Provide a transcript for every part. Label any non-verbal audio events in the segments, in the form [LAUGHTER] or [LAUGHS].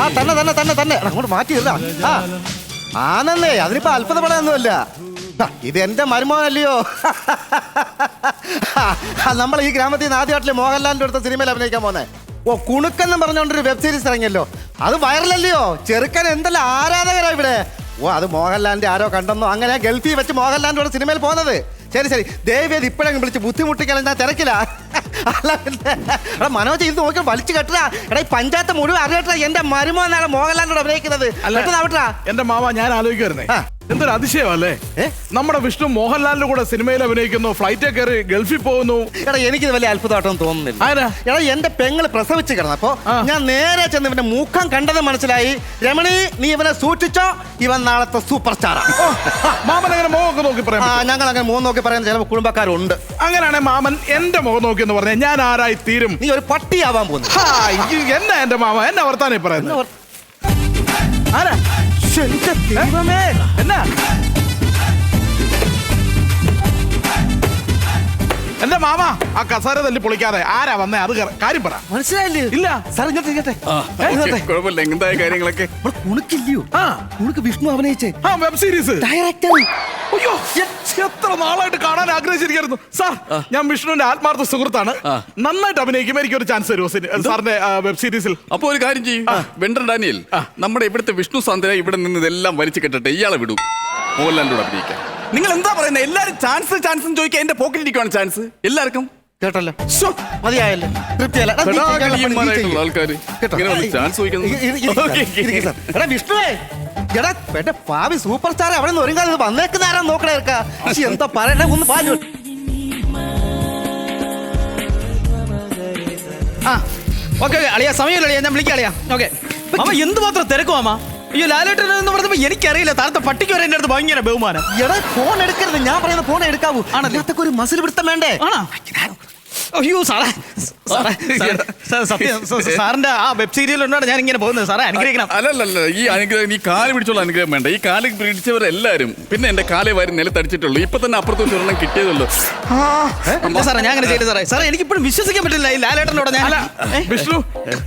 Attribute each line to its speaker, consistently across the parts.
Speaker 1: ആ തന്നെ തന്നെ തന്നെ തന്നെ. അങ്ങോട്ട് മാറ്റിയില്ല ആ ആനന്നേ അതിനിപ്പോ അത്ഭുതപ്പെടാനൊന്നുമല്ല. ഇത് എന്റെ മരുമോനല്ലയോ? നമ്മൾ ഈ ഗ്രാമത്തിൽ നിന്ന് ആദ്യമായിട്ടില്ലേ മോഹൻലാലിന്റെ അടുത്ത സിനിമയിൽ അഭിനയിക്കാൻ പോന്നെ. ഓ കുണുക്കെന്നും പറഞ്ഞുകൊണ്ടൊരു വെബ് സീരീസ് ഇറങ്ങിയല്ലോ. അത് വൈറലല്ലയോ? ചെറുക്കൻ എന്തല്ല ആരാധകരാ ഇവിടെ? ഓ അത് മോഹൻലാലിന്റെ ആരോ കണ്ടെന്നോ? അങ്ങനെ ഗൾഫിൽ വെച്ച് മോഹൻലാലിന്റെ സിനിമയിൽ പോകുന്നത്. ശരി ശരി. ദേവി അത് ഇപ്പോഴെങ്കിലും വിളിച്ച് ബുദ്ധിമുട്ടിക്കാൻ ഞാൻ തിരക്കില്ല എടാ മനോജ് ഇത് നോക്കി വലിച്ചു കെട്ടാ എടാ ഈ പഞ്ചായത്ത് മുഴുവൻ അറിയട്ടാ എന്റെ മരുമോനാണ് മോഹൻലാലിനോട് അഭിനയിക്കുന്നത്. പെട്ടെന്നാവട്ടാ
Speaker 2: എന്റെ മാമ ഞാൻ ആലോചിക്കുവായിരുന്നേ. എന്തൊരു അതിശയമല്ലേ? നമ്മുടെ വിഷ്ണു മോഹൻലാലിന്റെ കൂടെ സിനിമയിൽ അഭിനയിക്കുന്നു ഫ്ലൈറ്റ് കയറി ഗൾഫിൽ പോകുന്നു.
Speaker 1: എടാ എനിക്ക് വലിയ അത്ഭുതമായിട്ടൊന്നും തോന്നുന്നില്ല.
Speaker 2: ആരാ?
Speaker 1: എടാ എന്റെ പെങ്ങൾ പ്രസവിച്ച് കിടന്നപ്പോ. ഞാൻ നേരെ ചെന്ന് ഇവന്റെ മുഖം കണ്ടത് മനസ്സിലായി. രമണി നീ ഇവനെ സൂക്ഷിച്ചോ? ഇവൻ നാളത്തെ സൂപ്പർ സ്റ്റാറാണ്
Speaker 2: മാമൻ അങ്ങനെ മുഖമൊക്കെ നോക്കി പറയാം
Speaker 1: ഞങ്ങൾ അങ്ങനെ മുഖം നോക്കി പറയുന്ന ചില കുടുംബക്കാരുണ്ട്.
Speaker 2: അങ്ങനെയാണെങ്കിൽ മാമൻ എന്റെ മുഖം നോക്കി എന്ന് പറഞ്ഞാൽ ഞാൻ ആരായി തീരും?
Speaker 1: നീ ഒരു പട്ടിയാവാൻ പോകുന്നു.
Speaker 2: എന്നാ എന്റെ മാമ എന്നാ വർത്താനം പറയുന്നു പറയുന്നത്? ആരാ? എന്നാ? എന്റെ മാമ ആ കസാര തല്ലി പൊളിക്കാതെ ആരാ വന്നേ? അത് കറ- കാര്യം പറ.
Speaker 1: മനസ്സിലായില്ലേ?
Speaker 2: ഇല്ല.
Speaker 1: സാർ ഇങ്ങോട്ട്
Speaker 3: കുഴപ്പമില്ല. എന്തായ കാര്യങ്ങളൊക്കെ?
Speaker 1: ഇവിടെ കുണുക്കില്ലയോ
Speaker 2: ആ.
Speaker 1: കുണുക്ക് വിഷ്ണു അഭിനയിച്ചേ.
Speaker 2: ആ വെബ് സീരീസ്
Speaker 1: ഡയറക്ടർ
Speaker 2: അയ്യോ എത്ര നാളായിട്ട് കാണാൻ ആഗ്രഹിച്ചിരിക്കുന്നു. സാർ ഞാൻ വിഷ്ണുവിന്റെ ആത്മാർത്ഥ സുഹൃത്താണ്. നന്നായിട്ട് അഭിനയിക്കും. എനിക്ക് ഒരു ചാൻസ് തരുമോ സിനി- സാറിന്റെ വെബ് സീരീസിൽ
Speaker 3: അപ്പൊ ഒരു കാര്യം ചെയ്യും. വെണ്ടർ ഡാനിയൽ നമ്മുടെ ഇവിടുത്തെ വിഷ്ണു സാന്ദ്ര ഇവിടെ നിന്ന് ഇതെല്ലാം വലിച്ചു കെട്ടട്ടെ. ഇയാളെ വിടൂ. മോഹൻലാലിനോട് അഭിനയിക്കാൻ നിങ്ങൾ എന്താ പറയുന്നത് എല്ലാരും ചാൻസ് ചാൻസ് ചോദിക്കാൻ എന്റെ പോക്കറ്റിരിക്കുവാണ് ചാൻസ്. എല്ലാവർക്കും?
Speaker 1: കേട്ടല്ലോ. മതിയായല്ലോ. തൃപ്തിയല്ല. വിഷ്ണുവേ. എടാ എന്റെ ഭാവി സൂപ്പർ സ്റ്റാർ അവിടെ നിന്ന് ഒരുങ്ങാതെ വന്നേക്കുന്ന ആരാ നോക്കണേ എന്താ പറയണേ? ഒന്ന് പാഞ്ഞു.
Speaker 4: ആ. ഓക്കെ ഓക്കെ അളിയാ സമയമില്ല അളിയാ ഞാൻ വിളിക്കാം അളിയാ. ഓക്കെ. മാമ എന്തുമാത്രം തിരക്കും മാമ? അയ്യോ ലാലേട്ടൻ എന്ന് പറഞ്ഞപ്പോ എനിക്കറിയില്ല. താഴത്തെ പട്ടിക്ക് വരെ എന്റെ അടുത്ത് ഭയങ്കര ബഹുമാനം.
Speaker 1: എടാ ഫോൺ എടുക്കരുത്. ഞാൻ പറയുന്ന ഫോൺ എടുക്കാവൂ.
Speaker 4: ആണല്ലേ?
Speaker 1: ഒരു മസിൽ പിടുത്തം വേണ്ടേ?
Speaker 4: ആണോ? അയ്യോ സാറേ. സത്യം സാറിന്റെ ആ വെബ് സീരിയൽ ഉണ്ടാണ് ഞാൻ ഇങ്ങനെ പോകുന്നത്. സാറേ അനുഗ്രഹിക്കണം.
Speaker 3: അല്ലല്ല ഈ അനുഗ്രഹം നീ കാൽ പിടിച്ചുള്ള അനുഗ്രഹം വേണ്ട. ഈ കാൽ പിടിച്ചവരെല്ലാരും പിന്നെ എന്റെ കാലേ വാരി നിലത്തടിച്ചിട്ടുള്ളൂ. ഇപ്പൊ തന്നെ അപ്പുറത്ത് ഒരെണ്ണം കിട്ടിയതുള്ളൂ.
Speaker 4: സാറേ ഞാൻ അങ്ങനെ ചെയ്തു സാറേ. സാറേ എനിക്കിപ്പോഴും വിശ്വസിക്കാൻ പറ്റില്ല ഈ ലാലേട്ടനോട് ഞാൻ?
Speaker 2: വിഷ്ണു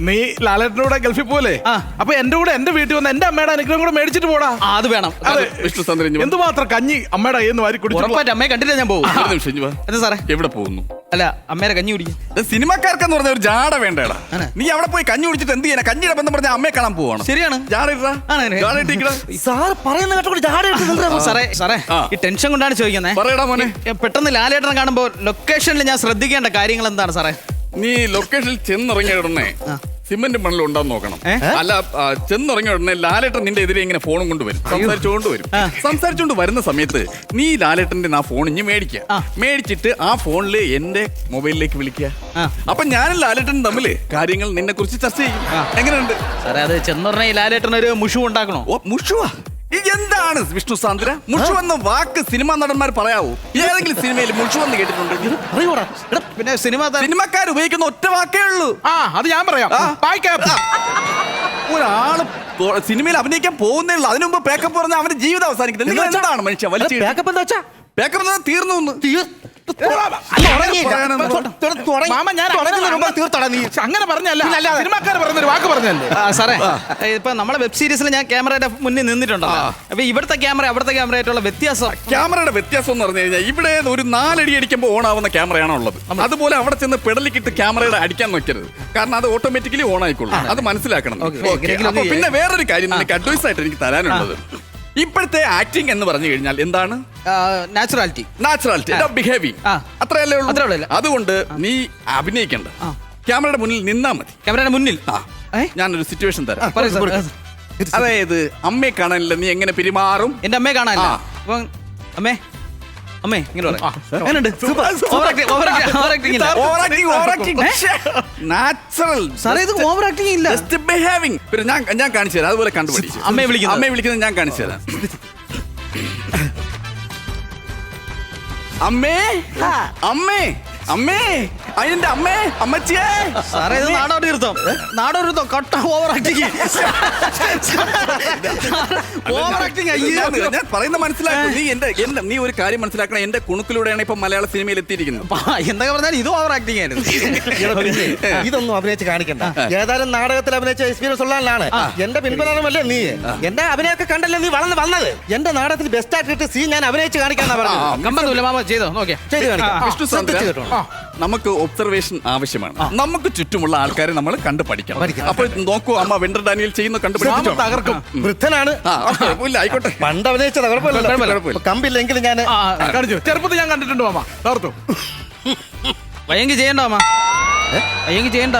Speaker 2: നീ ലാലേട്ടനോടെ ഗൾഫിൽ പോലെ. അപ്പൊ എന്റെ കൂടെ എന്റെ വീട്ടിൽ വന്ന് എന്റെ അമ്മയുടെ അനുഗ്രഹം കൂടെ മേടിച്ചിട്ട് പോടാ.
Speaker 4: അത് വേണം.
Speaker 2: അതെ.
Speaker 3: വിഷ്ണു എന്ത്
Speaker 2: എന്തുമാത്രം കഞ്ഞി അമ്മയുടെ കയ്യിൽ നിന്ന് വാരി കുടിച്ചു
Speaker 4: അമ്മയെ കണ്ടില്ല ഞാൻ പോകും. സാറേ?
Speaker 3: എവിടെ പോകുന്നു?
Speaker 4: അല്ല അമ്മേരെ കഞ്ഞി കുടിക്കും.
Speaker 3: സിനിമക്കാർക്കെന്ന് പറഞ്ഞ ഒരു ജാട വേണ്ടടാ. നീ അവിടെ പോയി കഞ്ഞി കുടിച്ചിട്ട് എന്ത് ചെയ്യാനാ? കഞ്ഞിയുടെ ബന്ധം പറഞ്ഞ അമ്മയെ കാണാൻ പോവാണ്?
Speaker 4: ശരിയാണ്.
Speaker 1: സാർ പറയുന്ന കേട്ടോ
Speaker 4: സാറേ സാറേ ഈ ടെൻഷൻ കൊണ്ടാണ് ചോദിക്കുന്നത്
Speaker 3: പറയടാ മോനെ.
Speaker 4: പെട്ടെന്ന് ലാലേട്ടനെ കാണുമ്പോൾ ലൊക്കേഷനിൽ ഞാൻ ശ്രദ്ധിക്കേണ്ട കാര്യങ്ങൾ എന്താണ് സാറേ?
Speaker 3: നീ ലൊക്കേഷനിൽ ചെന്നിറങ്ങിയ സിമന്റ് മണ്ണിൽ ഉണ്ടാന്ന് നോക്കണം? അല്ല ചെന്നുറങ്ങിയ ഉടനെ ലാലേട്ടൻ നിന്റെ എതിരെ ഇങ്ങനെ ഫോണും കൊണ്ടുവരും. സംസാരിച്ചുകൊണ്ട് വരും. സംസാരിച്ചുകൊണ്ട് വരുന്ന സമയത്ത് നീ ലാലേട്ടന്റെ ആ ഫോൺ ഇഞ്ഞ് മേടിക്കുക. മേടിച്ചിട്ട് ആ ഫോണിൽ എന്റെ മൊബൈലിലേക്ക് വിളിക്കുക. അപ്പൊ ഞാനും ലാലേട്ടനും തമ്മിൽ കാര്യങ്ങൾ നിന്നെ കുറിച്ച് ചർച്ച ചെയ്യും. എങ്ങനെയുണ്ട്?
Speaker 4: സാറേ അത് ചെന്നുറങ്ങി ലാലേട്ടൻ ഒരു മുഷു ഉണ്ടാക്കണോ?
Speaker 3: മുഷുവാ. എന്താണ് വിഷ്ണു സാന്ദ്ര? മുഷുവെന്ന വാക്ക് സിനിമാ നടന്മാർ പറയാവൂ. ഏതെങ്കിലും സിനിമയിൽ മുഷുവെന്ന് കേട്ടിട്ടുണ്ട്? കേട്ടിട്ടുണ്ടെങ്കിൽ
Speaker 1: അറിയൂടാ. എടാ
Speaker 4: പിന്നെ സിനിമ
Speaker 3: സിനിമക്കാർ ഉപയോഗിക്കുന്ന ഒറ്റ വാക്കേ ഉള്ളൂ.
Speaker 2: ആ അത് ഞാൻ പറയാം.
Speaker 3: ഒരാൾ സിനിമയിൽ അഭിനയിക്കാൻ പോകുന്നേ ഉള്ളൂ. അതിനു മുമ്പ് പേക്കപ്പ് പറഞ്ഞാൽ അവന്റെ ജീവിതം അവസാനിക്കുന്നത്. നിങ്ങൾ എന്താണ് മനുഷ്യ വലിയ
Speaker 1: പേക്കപ്പ് എന്താ വെച്ചാ?
Speaker 3: പേക്കപ്പ് തീർന്നു
Speaker 1: തീർ-
Speaker 2: അങ്ങനെ പറഞ്ഞല്ല. സിനിമക്കാർ പറഞ്ഞൊരു വാക്ക് പറഞ്ഞല്ലേ?
Speaker 4: സാറേ. ഇപ്പൊ നമ്മളെ വെബ് സീരീസിൽ ഞാൻ ക്യാമറയുടെ മുന്നിൽ നിന്നിട്ടുണ്ടല്ലോ. അപ്പൊ ഇവിടുത്തെ ക്യാമറ അവിടുത്തെ ക്യാമറ ആയിട്ടുള്ള വ്യത്യാസം?
Speaker 3: ക്യാമറയുടെ വ്യത്യാസം എന്ന് പറഞ്ഞു കഴിഞ്ഞാൽ ഇവിടെ ഒരു നാലടി അടിക്കുമ്പോൾ ഓൺ ആവുന്ന ക്യാമറയാണ് ഉള്ളത്. അതുപോലെ അവിടെ ചെന്ന് പെടലിക്കിട്ട് ക്യാമറയുടെ അടിക്കാൻ നോക്കരുത്. കാരണം അത് ഓട്ടോമാറ്റിക്കലി ഓൺ ആയിക്കോളും അത് മനസ്സിലാക്കണം. പിന്നെ വേറൊരു കാര്യം നിനക്ക് അഡ്വൈസ് ആയിട്ട് എനിക്ക് തരാനുള്ളത്. ഇപ്പോഴത്തെ ആക്ടിങ് എന്ന് പറഞ്ഞു കഴിഞ്ഞാൽ എന്താണ്?
Speaker 4: നാച്ചുറാലിറ്റി
Speaker 3: നാച്ചുറാലിറ്റി ബിഹേവിങ്
Speaker 4: ആ.
Speaker 3: അത്രയല്ലേ
Speaker 4: അത്രേ
Speaker 3: ഉള്ളൂ
Speaker 4: ഉള്ളൂ.
Speaker 3: അതുകൊണ്ട് നീ അഭിനയിക്കണ്ട. ക്യാമറയുടെ മുന്നിൽ നിന്നാ മതി.
Speaker 4: ക്യാമറയുടെ മുന്നിൽ?
Speaker 3: ഞാനൊരു സിറ്റുവേഷൻ തരാം. അതായത് അമ്മയെ കാണാനില്ല നീ എങ്ങനെ പെരുമാറും?
Speaker 4: എന്റെ അമ്മയെ കാണാനില്ല. അമ്മേ അമ്മേ ഇങ്ങനെ പറയാം. എങ്ങനെയുണ്ട്?
Speaker 3: Super,
Speaker 4: ഇല്ല.
Speaker 3: Overacting, overacting. നാച്ചുറൽ
Speaker 4: സാറേ ഇത് ഓവർ ആക്ടിങ് ഇല്ല?
Speaker 3: ജസ്റ്റ് ബിഹേവിംഗ് പിന്നെ ഞാൻ ഞാൻ കാണിച്ചു തരാം. അതുപോലെ കണ്ടുപിടിച്ചു.
Speaker 4: അമ്മയെ വിളിക്കുന്നത്.
Speaker 3: അമ്മയെ വിളിക്കുന്നത് ഞാൻ കാണിച്ചു തരാം. അമ്മേ. അമ്മേ. അമ്മേ. അതിന്റെ അമ്മേ അമ്മച്ചിയേ.
Speaker 4: സാറേ ഇത് നാടോടി ഇരുത്തം നാടോടി ഇരുത്തം കട്ട ഓവർ ആക്ടിങ് ഓവർ ആക്ടിങ്
Speaker 3: ഞാൻ ഞാൻ പറയുന്ന മനസ്സിലാക്കും. നീ എന്റെ എന്റെ നീ ഒരു കാര്യം മനസ്സിലാക്കണം. എന്റെ കുണുക്കിലൂടെയാണ് ഇപ്പൊ മലയാള സിനിമയിൽ എത്തിയിരിക്കുന്നത്.
Speaker 4: എന്തൊക്കെ പറഞ്ഞാൽ ഇത് ഓവർ ആക്ടിങ് ആയിരുന്നു. [LAUGHS]
Speaker 1: ഇതൊന്നും അഭിനയിച്ച് കാണിക്കണ്ട. ഏതായാലും നാടകത്തിൽ അഭിനയിച്ച എക്സ്പീരിയൻസ് ഉള്ള ആളാണ്. എന്റെ പിൻബലമല്ലേ നീ? എന്റെ അഭിനയൊക്കെ കണ്ടല്ലേ നീ വളർന്ന് വന്നത്? എന്റെ നാടകത്തിൽ ബെസ്റ്റ് ആയിട്ട് സീൻ ഞാൻ അഭിനയിച്ച് കാണിക്കാന്നാ
Speaker 4: പറഞ്ഞു ചെയ്തോ? നോക്കിയാ.
Speaker 1: ചെയ്ത് കാണിക്കാം.
Speaker 3: നമുക്ക് ഒബ്സർവേഷൻ ആവശ്യമാണ്. നമുക്ക് ചുറ്റുമുള്ള ആൾക്കാരെ നമ്മൾ കണ്ടു പഠിക്കണം. അപ്പോൾ നോക്കൂ അമ്മ വിന്റർ ഡാനിയൽ ചെയ്യുന്ന കണ്ടു?
Speaker 1: തകർക്കും. വൃദ്ധനാണ്.
Speaker 3: കുഴപ്പമില്ല ആയിക്കോട്ടെ.
Speaker 1: പണ്ട് അഭിനയിച്ചത് കുഴപ്പമില്ല
Speaker 3: കുഴപ്പമില്ല.
Speaker 1: ഞാൻ
Speaker 2: കാണിച്ചു. ചെറുപ്പത്തിൽ ഞാൻ കണ്ടിട്ടുണ്ട് മാമ തകർത്തു.
Speaker 4: വയ്യെങ്കി ചെയ്യണ്ട മാമ വയ്യെങ്കി ചെയ്യണ്ട.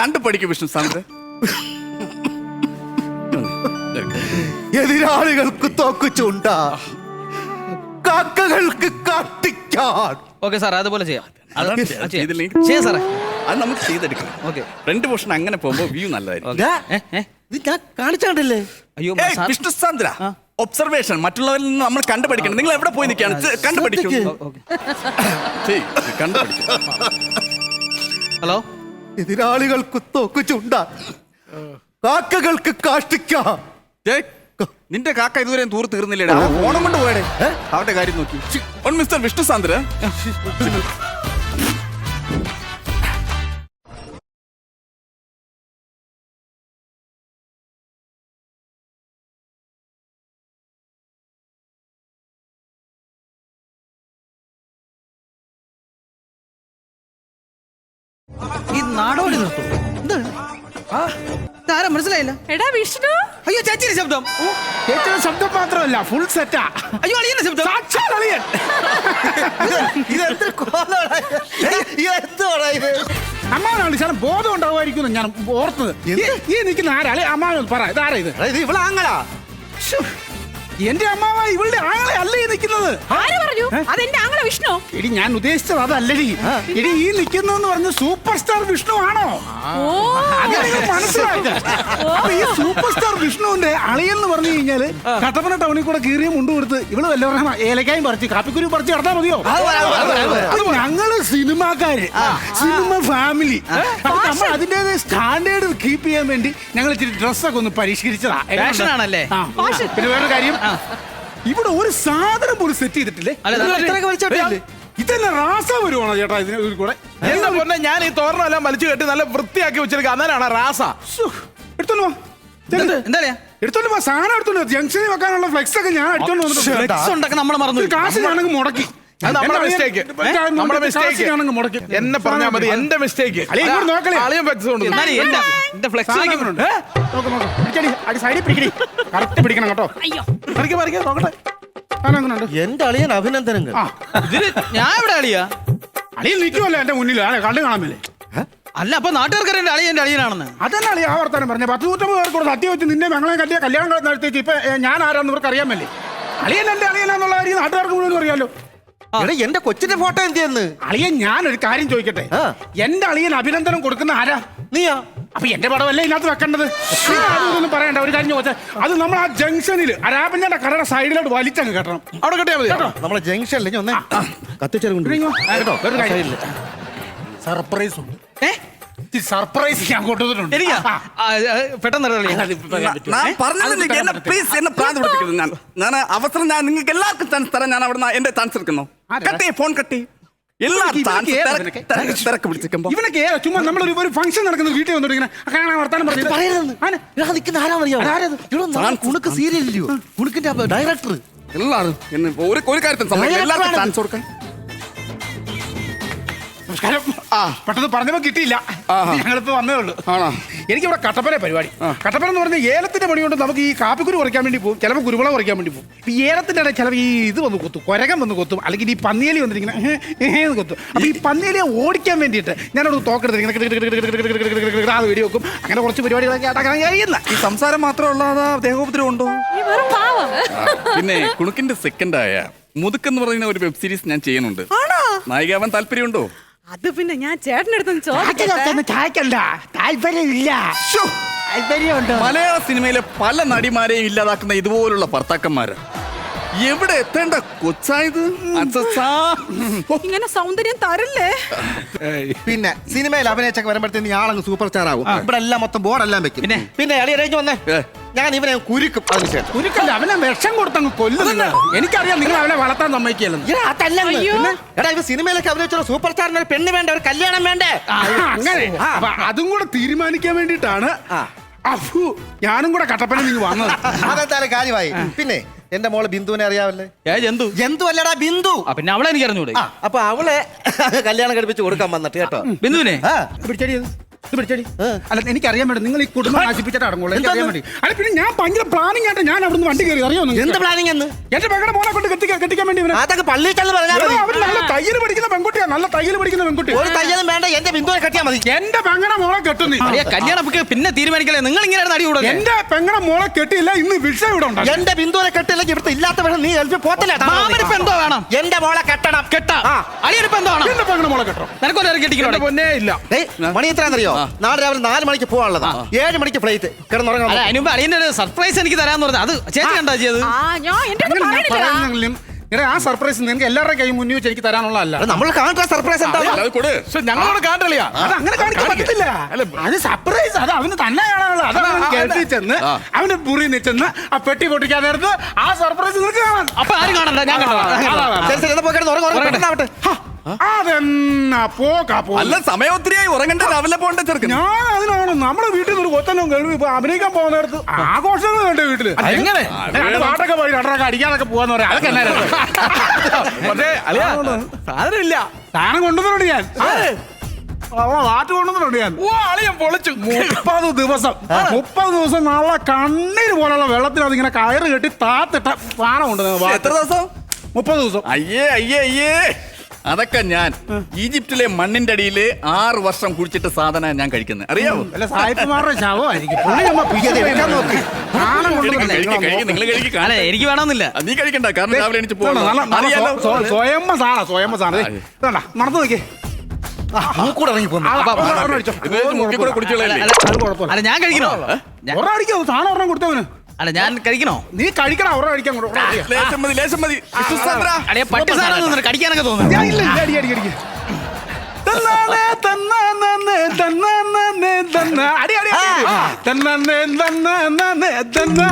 Speaker 3: കണ്ടു പഠിക്കും വിഷ്ണു സാന്ദ്ര
Speaker 1: എതിരാളികൾക്ക് തോക്ക് ചൂണ്ട കാക്കകൾക്ക് കാട്ടിക്കാൻ
Speaker 4: ഓക്കെ സാർ അതുപോലെ ചെയ്യാം. അത്
Speaker 3: അതാണ്
Speaker 4: ആ, ചെയ്യാം.
Speaker 3: ചെയ്തില്ലെങ്കിൽ-
Speaker 4: ചെയ്യാം സാറേ.
Speaker 3: അത് നമുക്ക് ചെയ്തെടുക്കാം
Speaker 4: ഓക്കെ.
Speaker 3: രണ്ട് പോർഷൻ അങ്ങനെ പോകുമ്പോൾ വ്യൂ നല്ലതായിരിക്കും.
Speaker 1: ദാ,
Speaker 4: ഏ, ഏ?
Speaker 1: ഇത് ഞാൻ കാണിച്ചാണ്ടില്ലേ?
Speaker 4: അയ്യോ
Speaker 3: ഏയ്,
Speaker 4: സാർ
Speaker 3: വിഷ്ണു ഒബ്സർവേഷൻ മറ്റുള്ളവരിൽ നിന്ന് നമ്മൾ കണ്ടുപഠിക്കണം. നിങ്ങൾ എവിടെ പോയി നിൽക്കുകയാണ്? കണ്ടുപഠിക്കും.
Speaker 1: ശ്രദ്ധിക്ക്.
Speaker 3: കണ്ടുപഠിക്കും.
Speaker 4: ഹലോ?
Speaker 1: എതിരാളികൾക്ക് തോക്ക് ചുണ്ട കാക്കകൾക്ക് കാഷ്ടിക്കാം.
Speaker 3: ഏയ്, നിന്റെ കാക്ക ഇതുവരെയും തൂർ തീർന്നില്ലേടാ. ഓണം കൊണ്ട് പോയടേ. അവന്റെ കാര്യം നോക്കി. ഓൺ മിസ്റ്റർ വിഷ്ണു സാന്ദ്ര
Speaker 4: ഈ നാടോടി നിർത്തും. എന്താണ്? ആ, ഇതാരാ? മനസ്സിലായില്ല.
Speaker 5: എടാ വിഷ്ണു.
Speaker 4: അയ്യോ ചേച്ചിയുടെ ശബ്ദം.
Speaker 2: ചേച്ചിയുടെ ശബ്ദം മാത്രമല്ല ഫുൾ സെറ്റാ
Speaker 4: അയ്യോ അളിയന്റെ ശബ്ദം.
Speaker 2: സാക്ഷാൽ അളിയൻ.
Speaker 1: ഇത്
Speaker 2: ബോധം ഉണ്ടാവുമായിരിക്കും ഞാൻ ഓർത്തത്. ഈ- നിൽക്കുന്ന ആരാ? അല്ലെ അമ്മാവൻ പറ ഇതാരാ ഇത്?
Speaker 1: എടാ,
Speaker 2: എന്റെ അമ്മാവ ഇവളുടെ ആങ്ങളെ അല്ലേ നിൽക്കുന്നത്?
Speaker 5: ആര് പറഞ്ഞു? അതെന്റെ ആങ്ങളെ വിഷ്ണു.
Speaker 2: എടി ഞാൻ ഉദ്ദേശിച്ചത് അതല്ലടി എടി. ഈ നിൽക്കുന്നതെന്ന് പറഞ്ഞ സൂപ്പർ സ്റ്റാർ വിഷ്ണു ആണോ? അപ്പൊ ഈ സൂപ്പർ സ്റ്റാർ വിഷ്ണുവിന്റെ അളിയെന്ന് പറഞ്ഞു കഴിഞ്ഞാൽ കട്ടപ്പന ടൗണിൽ കൂടെ കീറിയ മുണ്ട് കൊടുത്ത് ഇവൾ വല്ലവരും ഏലക്കായും പറിച്ച് കാപ്പിക്കുരു പറിച്ച് കടത്താൽ മതിയോ
Speaker 1: അത് പറയാം, അത് പറയാം, അത് പറയാം.
Speaker 2: അത് ഞങ്ങൾ സിനിമാക്കാര് സിനിമ ഫാമിലി അപ്പൊ നമ്മൾ അതിന്റെ സ്റ്റാൻഡേർഡ് കീപ്പ് ചെയ്യാൻ വേണ്ടി ഞങ്ങൾ ഇച്ചിരി ഡ്രസ്സൊക്കെ ഒന്ന് പരിഷ്കരിച്ചതാ.
Speaker 4: ആണല്ലേ?
Speaker 2: പിന്നെ വേറൊരു കാര്യം. ഇവിടെ ഒരു സാധനം പോലും സെറ്റ് ചെയ്തിട്ടില്ലേ? ഇതന്നെ റാസ വരുവാണോ ചേട്ടാ ഇതിന് ഇതിൽ കൂടെ?
Speaker 6: എന്താ പറഞ്ഞ ഞാൻ ഈ തോരണമെല്ലാം വലിച്ചു കെട്ടി നല്ല വൃത്തിയാക്കി വെച്ചിരിക്കുക അന്നേരാണ് റാസ.
Speaker 2: എടുത്തോ എടുത്തോണ്ട്.
Speaker 4: എന്താ?
Speaker 2: വാ സാധനം എടുത്തോണ്ട്. ജംഗ്ഷനിൽ വെക്കാനുള്ള ഫ്ലെക്സ് ഒക്കെ ഞാൻ എടുത്തോണ്ട്
Speaker 4: ഫ്ലെക്സ് ഉണ്ടാക്കാൻ നമ്മൾ മറന്നു
Speaker 2: കാശ് ഞാനങ്ങ് മുടക്കി.
Speaker 6: അത് നമ്മുടെ.
Speaker 2: അളിയൻ-. ഞാനങ്ങ് മുടക്കി
Speaker 6: എന്നെ പറഞ്ഞാൽ മതി എന്റെ മിസ്റ്റേക്ക്
Speaker 2: അളിയൻ.
Speaker 6: അളിയൻ
Speaker 2: പിടിക്കണം കേട്ടോ.
Speaker 1: എന്റെ അളിയൻ അഭിനന്ദനങ്ങൾ.
Speaker 4: ഞാൻ എവിടെ അളിയാ?
Speaker 2: അളിയൻ നിൽക്കുമല്ലോ എന്റെ മുന്നിൽ കണ്ടു കാണാമല്ലേ
Speaker 4: അല്ല അപ്പൊ അളിയൻ എന്റെ അളിയനാണെന്ന്.
Speaker 2: അതന്നെ അളിയ ആ വർത്താനം പറഞ്ഞ. പത്ത് നൂറ്റമ്പത് പേർക്ക് സത്യം വെച്ച് നിന്നെ ഞങ്ങളെ കല്യാണം കല്യാണം നടത്തിയിട്ട് ഇപ്പൊ ഞാൻ ആരാന്ന് ഇവർക്ക് അറിയാമല്ലേ അളിയൻ എന്റെ അളിയനാന്നുള്ള കാര്യം നാട്ടുകാർക്ക് മുഴുവൻ അറിയാലോ.
Speaker 1: എടാ എന്റെ കൊച്ചിന്റെ ഫോട്ടോ എന്ത് ചെയ്യുന്നു
Speaker 2: ഞാൻ ഒരു കാര്യം ചോദിക്കട്ടെ?
Speaker 1: ആ.
Speaker 2: എന്റെ അളിയൻ അഭിനന്ദനം കൊടുക്കുന്ന ആരാ?
Speaker 1: നീയാ?
Speaker 2: അപ്പൊ എന്റെ പടമല്ലേ ഇതിനകത്ത് വെക്കേണ്ടത്? അതൊന്നും അതും ഇതൊന്നും പറയണ്ട ഒരു കാര്യം ചോദിച്ചാൽ അത് നമ്മൾ ആ ജംഗ്ഷനിൽ അരാപ്പഞ്ഞന്റെ കടയുടെ സൈഡിലോട്ട് വലിച്ചങ്ങ് കെട്ടണം.
Speaker 6: അവിടെ കെട്ടിയാൽ മതി.
Speaker 1: നമ്മളെ ജംഗ്ഷനിലേക്ക് ഒന്ന് കത്തിച്ചെടുക്കുന്നു
Speaker 2: ഇങ്ങോ. കേട്ടോ
Speaker 1: സർപ്രൈസ് ഉണ്ട്.
Speaker 4: ഏ?
Speaker 2: സർപ്രൈസ് ഞാൻ കൊണ്ടുവന്നിട്ടുണ്ട്.
Speaker 4: എനിക്കാ പെട്ടെന്ന്.
Speaker 3: ഞാൻ പ്ലീസ് എന്നെ പ്രാന്ത് ഞാൻ ഞാൻ അവസരം ഞാൻ നിങ്ങൾക്ക് എല്ലാവർക്കും ചാൻസ് തരാൻ ഞാൻ അവിടെ എന്റെ ചാൻസ് എടുക്കുന്നു. കട്ടി ഫോൺ കട്ടി
Speaker 2: ഇവനൊക്കെ? ചുമ്മാ ഒരു ഫംഗ്ഷൻ നടക്കുന്ന വീട്ടിൽ വന്നിട്ട് ഇങ്ങനെ കാണാൻ വർത്താനം
Speaker 1: കുണുക്ക് സീരിയലില്ലയോ കുണുക്കിന്റെ ഡയറക്ടർ
Speaker 3: എല്ലാവരും ഒരു കാര്യത്തിൽ എല്ലാവർക്കും ചാൻസ് കൊടുക്കാൻ.
Speaker 2: നമസ്കാരം. ആ. പെട്ടെന്ന് പറഞ്ഞപ്പോ കിട്ടിയില്ല.
Speaker 3: ആഹാ.
Speaker 2: ഞങ്ങളിപ്പോ വന്നേ ഉള്ളൂ.
Speaker 3: ആണോ?
Speaker 2: എനിക്കിവിടെ കട്ടപ്പന പരിപാടി. കട്ടപ്പന എന്ന് പറഞ്ഞാൽ ഏലത്തിന്റെ പണി കൊണ്ട് നമുക്ക് ഈ കാപ്പിക്കുരു കുറയ്ക്കാൻ വേണ്ടി പോകും. ചിലപ്പോൾ കുരുമുളക് കുറയ്ക്കാൻ വേണ്ടി പോകും. ഈ ഏലത്തിന്റെ ഇടയിൽ ചിലപ്പോൾ ഈ ഇത് വന്ന് കൊത്തും കൊരകം വന്ന് കൊത്തും അല്ലെങ്കിൽ ഈ പന്നിയലി വന്നിരിക്കുന്ന കൊത്തും. അപ്പൊ ഈ പന്നിയലിയെ ഓടിക്കാൻ വേണ്ടിയിട്ട് ഞാനോട് തോക്കെടുത്തിരിക്കുന്നത് അത് വെടി വെക്കും. അങ്ങനെ കുറച്ച് പരിപാടികളൊക്കെ ആട്ടാക്കാൻ കഴിയുന്ന
Speaker 3: ഈ സംസാരം മാത്രമുള്ള അതാ ദേഹോപദ്രവം ഉണ്ടോ? പിന്നെ കുണുക്കിന്റെ സെക്കൻഡായ ആയ മുതുക്കെന്ന് പറയുന്ന ഒരു വെബ് സീരീസ് ഞാൻ ചെയ്യുന്നുണ്ട്. നായികാവാൻ താല്പര്യമുണ്ടോ?
Speaker 5: അത് പിന്നെ ഞാൻ ചേട്ടനടുത്തൊന്ന് ചോദിക്കട്ടെ
Speaker 2: താല്പര്യമില്ല. താല്പര്യമുണ്ടോ.
Speaker 3: മലയാള സിനിമയിലെ പല നടിമാരെയും ഇല്ലാതാക്കുന്ന ഇതുപോലുള്ള ഭർത്താക്കന്മാര്. എവിടെ എത്തേണ്ട കൊച്ചായത്?
Speaker 5: ഇങ്ങനെ സൗന്ദര്യം തരല്ലേ?
Speaker 1: പിന്നെ സിനിമയിൽ അഭിനയിച്ചൊക്കെ വരുമ്പോഴത്തേക്ക് ആളങ്ങ് സൂപ്പർ സ്റ്റാർ ആവും. ഇവിടെ എല്ലാം മൊത്തം ബോർഡെല്ലാം വെക്കും.
Speaker 4: പിന്നെ?
Speaker 1: പിന്നെ അളിയറേഞ്ച് വന്നേ.
Speaker 3: ഏ.
Speaker 1: ഞാൻ ഇവനെ കുരുക്കും അതിനുശേഷം
Speaker 2: ഒരിക്കലും അവനെ വിഷം കൊടുത്തങ്ങ് കൊല്ലുന്നില്ല എനിക്കറിയാം നിങ്ങൾ അവനെ വളർത്താൻ സമ്മതിക്കില്ലെന്ന്
Speaker 1: എടാ, അതല്ല.
Speaker 5: അയ്യോ.
Speaker 1: പിന്നെ? എടാ ഇവ സിനിമയിലൊക്കെ അഭിനയിച്ച സൂപ്പർ സ്റ്റാറിന് ഒരു പെണ്ണ് വേണ്ട ഒരു കല്യാണം വേണ്ടേ?
Speaker 2: ആ, അങ്ങനെ. അപ്പൊ അതും കൂടെ തീരുമാനിക്കാൻ വേണ്ടിട്ടാണ്
Speaker 1: ആ.
Speaker 2: അഫു ഞാനും കൂടെ കട്ടപ്പന നിങ്ങൾ വന്നത്.
Speaker 1: അതെന്തായാലും കാര്യമായി. പിന്നെ എന്റെ മോൾ ബിന്ദുവിനെ അറിയാവല്ലേ?
Speaker 4: ഏ ജന്തു.
Speaker 1: ജന്തു അല്ലടാ ബിന്ദു.
Speaker 4: ആ പിന്നെ അവളെ എനിക്ക് അറിഞ്ഞൂടെ?
Speaker 1: ആ അപ്പൊ അവളെ കല്യാണം കഴിപ്പിച്ച് കൊടുക്കാൻ വന്നിട്ട് കേട്ടോ.
Speaker 4: ബിന്ദുവിനെ?
Speaker 1: ആ.
Speaker 2: പിടിച്ചടി. ഇത്. ഇത് പിടിച്ചടി അല്ല എനിക്കറിയാൻ വേണ്ടി നിങ്ങൾ ഈ കുടുംബം നശിപ്പിച്ചിട്ട് അടങ്ങുള്ളൂ. എനിക്കറിയാൻ വേണ്ടി. അല്ല പിന്നെ ഞാൻ ഭയങ്കര പ്ലാനിങ് ആയിട്ട് ഞാൻ അവിടുന്ന് വണ്ടി കയറി. അറിയോ നിങ്ങൾക്ക്?
Speaker 1: എന്ത് പ്ലാനിങ് എന്ന്?
Speaker 2: എന്റെ മകളുടെ മോനെ കൊണ്ട് കെട്ടിക്കാൻ കെട്ടിക്കാൻ വേണ്ടി ഇവനെ.
Speaker 1: അതൊക്കെ പള്ളിയിൽ ചെന്ന് പറഞ്ഞാൽ
Speaker 2: എടോ,
Speaker 1: മതി.
Speaker 2: അവൻ നല്ല തയ്യൽ പഠിക്കുന്ന പെൺകുട്ടിയാ. നല്ല തയ്യൽ പഠിക്കുന്ന പെൺകുട്ടി.
Speaker 1: ഒരു തയ്യലും വേണ്ട. എന്റെ ബിന്ദുവിനെ കെട്ടിയാ മതി.
Speaker 2: എന്റെ പെങ്ങടെ മോളെ കെട്ടുന്നി
Speaker 4: അളിയ കല്യാണം ഒക്കെ പിന്നെ തീരുമാനിക്കലേ നിങ്ങൾ ഇങ്ങനെ അടി കൂടെ
Speaker 2: എന്റെ പെങ്ങടെ മോളെ കെട്ടിയില്ല ഇന്ന് ഇവിടെ
Speaker 1: എന്റെ ബിന്ദുവിനെ കെട്ടില്ലെങ്കിൽ ഇവിടുത്തെ ഇല്ലാത്ത വേണം നീ ഗൾഫിൽ പോത്തില്ല
Speaker 4: മാമനിപ്പോ എന്തോ വേണം?
Speaker 1: എന്റെ മോളെ കെട്ടണം.
Speaker 4: കെട്ടാ. അളിയനിപ്പോ എന്തോ വേണം?
Speaker 2: എന്റെ പെങ്ങടെ മോളെ കെട്ടോ
Speaker 4: നിനക്കൊരു കെട്ടിക്കണോ
Speaker 2: പൊന്നേ ഇല്ല.
Speaker 1: മണി എത്രയാണെന്നറിയോ? നാളെ രാവിലെ നാല് മണിക്ക് പോകാനുള്ളതാ. ഏഴ് മണിക്ക് ഫ്ലൈറ്റ് കിടന്നുറങ്ങാൻ
Speaker 4: അല്ല അതിനുമ്പ് അളിയന്റെ ഒരു സർപ്രൈസ് എനിക്ക് തരാന്ന് പറഞ്ഞു അത് ചേച്ചി കണ്ടാ ചെയ്ത്
Speaker 5: ആ ഞാൻ എന്റെ അടുത്ത്
Speaker 2: അങ്ങനെ ഞാൻ. പറയുന്നെങ്കിലും ആ സർപ്രൈസ് നിങ്ങൾക്ക് എല്ലാവരുടെ കൈ മുന്നിൽ വെച്ച് എനിക്ക് തരാനുള്ളതല്ല.
Speaker 1: നമ്മൾ കാണുന്ന സർപ്രൈസ് എന്താ?
Speaker 3: അത്. കൊടു.
Speaker 6: പക്ഷെ ഞങ്ങളോട് കാണ്ടളിയാ
Speaker 2: അത് അങ്ങനെ കാണിക്കാൻ പറ്റത്തില്ല. അത് സർപ്രൈസ് അത് അവന് തന്നെ കാണാനുള്ള. അത് അവൻ കേട്ടി ചെന്ന് അവന്റെ മുറി ചെന്ന് ആ പെട്ടി പൊട്ടിക്കാൻ നേരത്ത് ആ സർപ്രൈസ് നിനക്ക് കാണാൻ
Speaker 4: അപ്പൊ ആരും കാണണ്ട ഞാൻ കണ്ടോ
Speaker 1: ശരി ശരി എന്നാ പോയി കിടന്ന് ഉറങ്ങ്, ഉറങ്ങ്, പെട്ടെന്നാവട്ടെ.
Speaker 2: അതെന്നാ പോക്കാ പോ
Speaker 3: അല്ല സമയം ഒത്തിരിയായി. ഉറങ്ങണ്ട രാവിലെ പോണ്ട ചെറുക്കൻ.
Speaker 2: ഞാൻ അതിനാണ് നമ്മുടെ വീട്ടിൽ നിന്ന് ഒരു കൊത്തനും കേൾവി ഇപ്പൊ അഭിനയിക്കാൻ പോകുന്നിടത്ത് ആഘോഷങ്ങൾ വേണ്ട വീട്ടിൽ?
Speaker 4: എങ്ങനെ?
Speaker 2: രണ്ട് പാട്ടൊക്കെ പോയി രണ്ടരൊക്കെ അടിക്കാതൊക്കെ പോവാന്ന് പറയാം. അതൊക്കെ എന്നാ രസം?
Speaker 6: പക്ഷേ അളിയാ സാധനമില്ല.
Speaker 2: സാധനം കൊണ്ടുവന്നുണ്ട് ഞാൻ. വാട്ട് കൊണ്ടുവന്നുണ്ട് ഞാൻ.
Speaker 6: ഓ അളിയൻ പൊളിച്ചു.
Speaker 2: മുപ്പത് ദിവസം മുപ്പത് ദിവസം നല്ല കണ്ണീര് പോലുള്ള വെള്ളത്തിനകത്ത് ഇങ്ങനെ കയറ് കെട്ടി താത്തിട്ട സാധനം ഉണ്ട്
Speaker 3: എത്ര ദിവസം?
Speaker 2: മുപ്പത് ദിവസം.
Speaker 3: അയ്യേ അയ്യേ അയ്യേ. അതൊക്കെ ഞാൻ ഈജിപ്തിലെ മണ്ണിന്റെ അടിയിൽ ആറ് വർഷം കുടിച്ചിട്ട് സാധനം ഞാൻ കഴിക്കുന്നത് അറിയാവോ?
Speaker 2: അല്ല സായിപ്പുമാരുടെ ശവമായിരിക്കും. [LAUGHS]
Speaker 3: നിങ്ങൾ
Speaker 4: എനിക്ക് വേണമെന്നില്ല.
Speaker 3: നീ കഴിക്കണ്ട കാരണം രാവിലെ പോകണം അറിയാലോ?
Speaker 2: സ്വയംഭ സ്വയംഭ നടന്നു നോക്കിയേ.
Speaker 4: ഞാൻ കഴിക്കണോ?
Speaker 2: ഒരെണ്ണം കൊടുത്തവന്
Speaker 4: അല്ല ഞാൻ കഴിക്കണോ?
Speaker 2: നീ കഴിക്കണം കൊടു.
Speaker 3: ലേശം മതി ലേശം മതി.
Speaker 4: പട്ടി സാധനം തോന്നുന്നു കടിക്കാനൊക്കെ തോന്നുന്നു.
Speaker 2: ഇല്ല, ഇല്ല, അടി, അടി, അടി. തന്നാനെ, തന്നാനെ, തന്നാനെ, തന്നാ.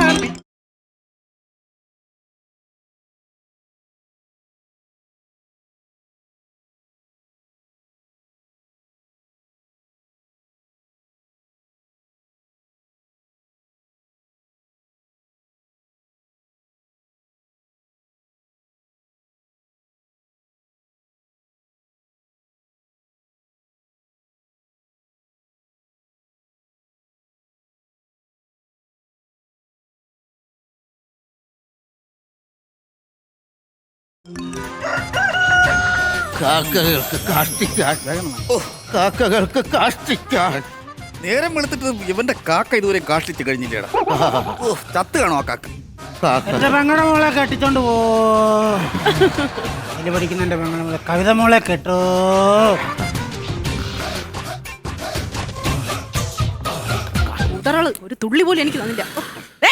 Speaker 1: കാക്കകൾക്ക് കാഷ്ടിക്കാൻ. ഓ, കാക്കകൾക്ക് കാഷ്ടിക്കാൻ.
Speaker 3: നേരം വെളുത്തിട്ട് ഇവന്റെ കാക്ക ഇതുവരെ കാഷ്ടിച്ച് കഴിഞ്ഞില്ലേടാ. ഓ, ചത്ത് കാണോ ആ കാക്ക.
Speaker 1: കാക്ക.
Speaker 2: എന്റെ പെങ്ങടെ മോളെ കെട്ടിച്ചോണ്ട് പോ. അതിൽ പഠിക്കുന്ന എന്റെ പെങ്ങടെ മോളെ കവിത മോളെ കെട്ടോ.
Speaker 5: ഉദറൾ ഒരു തുള്ളി പോലും എനിക്ക് തന്നില്ല. ഓ,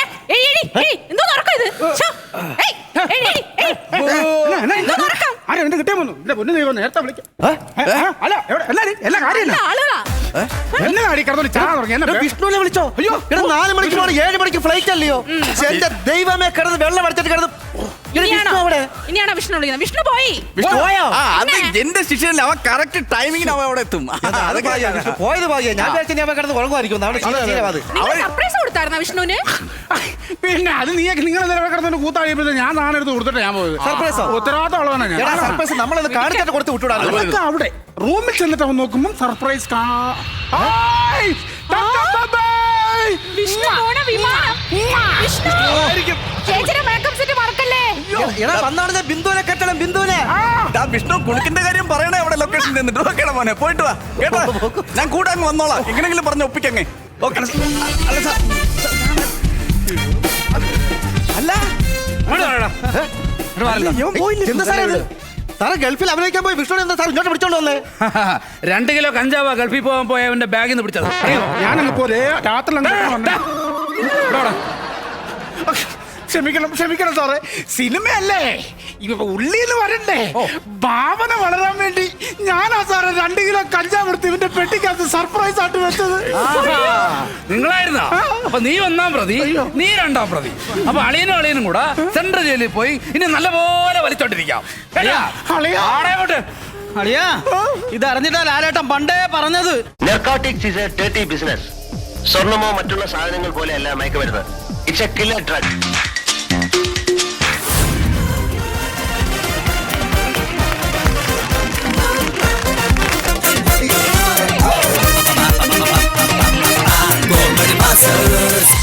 Speaker 5: എന്തോ നടക്കാം ഇത്? ശ്ശോ, ഏയ്, എഴി, എഴി, എഴി. എന്തോ നടക്കാം?
Speaker 2: ആരെ കിട്ടിയാ വന്നു എന്റെ പൊന്നു ദൈവം നേരത്തെ വിളിക്കാം. ഏ, ഏ, അല്ല എവിടെ? എല്ലാരും എല്ലാ കാര്യമില്ല
Speaker 5: നല്ല ആളുകളാ.
Speaker 2: എന്നെ അടി കിടന്നു ചാ തുടങ്ങി എന്നെ
Speaker 1: എടാ, വിഷ്ണുവിനെ വിളിച്ചോ? അയ്യോ. എടാ നാല് മണിക്ക് പോകണം ഏഴ് മണിക്ക് ഫ്ലൈറ്റ് അല്ലയോ എന്റെ ദൈവമേ കിടന്ന് വെള്ളം അടിച്ചിട്ട് കിടന്ന്
Speaker 5: ഇനിയാണോ?
Speaker 1: വിഷ്ണു
Speaker 5: ഇനിയാണോ വിഷ്ണു വിളിക്കുന്നത്? വിഷ്ണു പോയി.
Speaker 3: വിഷ്ണു
Speaker 1: പോയോ?
Speaker 3: ആ അത്? എന്റെ അവൻ കറക്റ്റ് ടൈമിങ്ങിന് അവൻ അവിടെ എത്തും.
Speaker 1: അത് വിഷ്ണു പോയത് ഭാഗ്യം ഞാൻ വിചാരിച്ചു അവൻ കിടന്ന് ഉറങ്ങുമായിരിക്കും. അവിടെ
Speaker 5: സർപ്രൈസ് കൊടുത്തായിരുന്ന വിഷ്ണുവിന്?
Speaker 2: പിന്നെ അത് നീ നിങ്ങൾ കിടന്നു കൂത്താടിയപ്പോ ഞാൻ നാളെ എടുത്ത് കൊടുത്തിട്ട് ഞാൻ പോയത്.
Speaker 1: സർപ്രൈസോ?
Speaker 2: ഉത്തരവാദിത്തമുള്ളവനാ
Speaker 1: എടാ
Speaker 2: ഞാൻ
Speaker 1: സർപ്രൈസ് നമ്മളത് കാണിച്ചിട്ട് കൊടുത്ത് വിട്ടുവിടാ
Speaker 2: അവിടെ. റൂമിൽ ചെന്നിട്ട് അവൻ നോക്കുമ്പോൾ സർപ്രൈസ്
Speaker 5: വിഷ്ണു പോണ വിമാനം. വിഷ്ണു! ചേച്ചിയുടെ
Speaker 1: എടാ വന്നാണ് ബിന്ദുവിനെ കെട്ടണം ബിന്ദുവിനെ.
Speaker 3: ദാ വിഷ്ണു കുണുക്കിന്റെ കാര്യം പറയണേ അവിടെ ലൊക്കേഷൻ നിന്നിട്ട് ഓക്കേടാ മോനെ പോയിട്ട് വാ. കേട്ടോ? ഞാൻ കൂടെ അങ്ങ് വന്നോളാം. എങ്ങനെങ്കിലും പറഞ്ഞ ഒപ്പിക്കങ്ങേ. ഓക്കെ. അല്ല
Speaker 1: സാറേ ഗൾഫിൽ അഭിനയിക്കാൻ പോയി വിഷ്ണു എന്താ സാർ ഇങ്ങോട്ട് പിടിച്ചോണ്ട് വന്നേ? [LAUGHS]
Speaker 7: രണ്ട് കിലോ കഞ്ചാവാ ഗൾഫിൽ പോകാൻ പോയവന്റെ ബാഗിൽ നിന്ന് പിടിച്ചത്.
Speaker 2: ഞാനങ്ങ് പോലെ രാത്രി ക്ഷമിക്കണം ക്ഷമിക്കണം സാറേ. സിനിമയല്ലേ? ഇപ്പൊ ഉള്ളിന്ന് വരണ്ടേ? ഭാവന വളരാൻ വേണ്ടി ഞാനാ സാറേ രണ്ട് കിലോ കഞ്ചാവ് എടുത്ത് ഇവന്റെ പെട്ടിക്കകത്ത് സർപ്രൈസ് ആയിട്ട് വെച്ചത്.
Speaker 7: നിങ്ങളായിരുന്നാ? അപ്പൊ നീ ഒന്നാം പ്രതി നീ രണ്ടാം പ്രതി. അപ്പൊ അളിയനും അളിയനും കൂടെ സെൻട്രൽ ജയിലിൽ പോയി ഇനി നല്ലപോലെ വലിച്ചോണ്ടിരിക്കാം?
Speaker 2: അളിയാ.
Speaker 4: ഇത് അറിഞ്ഞിട്ടാ ലാലേട്ടൻ പണ്ടേ പറഞ്ഞത്.
Speaker 8: Narcotics is a dirty business സ്വർണമോ മറ്റുള്ള സാധനങ്ങൾ പോലെയല്ല മയക്കുമരുന്ന്. It's a killer drug dancers.